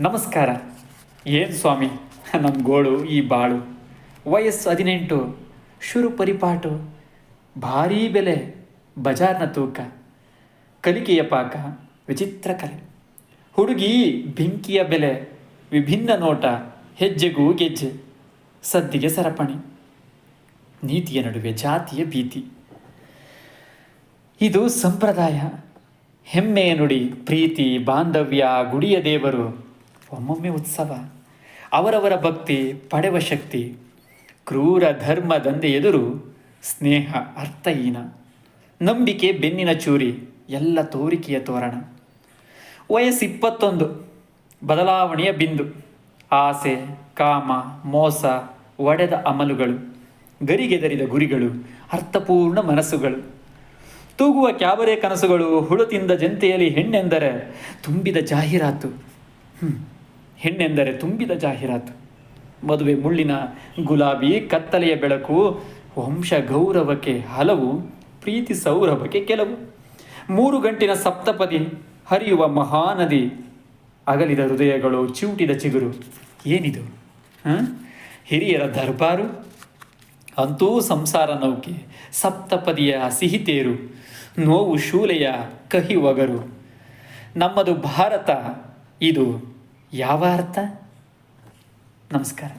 ನಮಸ್ಕಾರ. ಏನು ಸ್ವಾಮಿ? ನಮ್ಮ ಗೋಳು, ಈ ಬಾಳು. ವಯಸ್ಸು ಹದಿನೆಂಟು, ಶುರು ಪರಿಪಾಟು ಭಾರೀ ಬೆಲೆ, ಬಜಾರ್ನ ತೂಕ. ಕಲಿಕೆಯ ಪಾಕ, ವಿಚಿತ್ರ ಕಲೆ. ಹುಡುಗಿ ಬೆಂಕಿಯ ಬೆಲೆ, ವಿಭಿನ್ನ ನೋಟ, ಹೆಜ್ಜೆಗೂ ಗೆಜ್ಜೆ. ಸದ್ದಿಗೆ ಸರಪಣಿ. ನೀತಿಯ ನಡುವೆ ಜಾತಿಯ ಭೀತಿ. ಇದು ಸಂಪ್ರದಾಯ. ಹೆಮ್ಮೆಯ ನುಡಿ, ಪ್ರೀತಿ, ಬಾಂಧವ್ಯ, ಗುಡಿಯ ದೇವರು. ಒಮ್ಮೊಮ್ಮೆ ಉತ್ಸವ. ಅವರವರ ಭಕ್ತಿ, ಪಡೆವ ಶಕ್ತಿ, ಕ್ರೂರ ಧರ್ಮ ದಂಧೆ ಎದುರು ಸ್ನೇಹ ಅರ್ಥಹೀನ ನಂಬಿಕೆ, ಬೆನ್ನಿನ ಚೂರಿ, ಎಲ್ಲ ತೋರಿಕೆಯ ತೋರಣ. ವಯಸ್ಸು ಇಪ್ಪತ್ತೊಂದು, ಬದಲಾವಣೆಯ ಬಿಂದು. ಆಸೆ, ಕಾಮ, ಮೋಸ, ಒಡೆದ ಅಮಲುಗಳು. ಗರಿಗೆದರಿದ ಗುರಿಗಳು, ಅರ್ಥಪೂರ್ಣ ಮನಸ್ಸುಗಳು. ತೂಗುವ ಕ್ಯಾಬರೆ ಕನಸುಗಳು, ಹುಳು ತಿಂದ ಜಂತೆಯಲ್ಲಿ ಹೆಣ್ಣೆಂದರೆ ತುಂಬಿದ ಜಾಹೀರಾತು. ಹೆಣ್ಣೆಂದರೆ ತುಂಬಿದ ಜಾಹೀರಾತು. ಮದುವೆ ಮುಳ್ಳಿನ ಗುಲಾಬಿ ಕತ್ತಲೆಯ ಬೆಳಕು, ವಂಶ ಗೌರವಕ್ಕೆ ಹಲವು, ಪ್ರೀತಿ ಸೌರಭಕ್ಕೆ ಕೆಲವು. ಮೂರು ಗಂಟಿನ ಸಪ್ತಪದಿ ಹರಿಯುವ ಮಹಾನದಿ, ಅಗಲಿದ ಹೃದಯಗಳು ಚಿವುಟಿದ ಚಿಗುರು. ಏನಿದು? ಹಿರಿಯರ ದರ್ಬಾರು? ಅಂತೂ ಸಂಸಾರ ನೌಕೆ, ಸಪ್ತಪದಿಯ ಸಿಹಿತೇರು ನೋವು ಶೂಲೆಯ ಕಹಿ ಒಗರು. ನಮ್ಮದು ಭಾರತ, ಇದು ಯಾವ ಅರ್ಥ? ನಮಸ್ಕಾರ.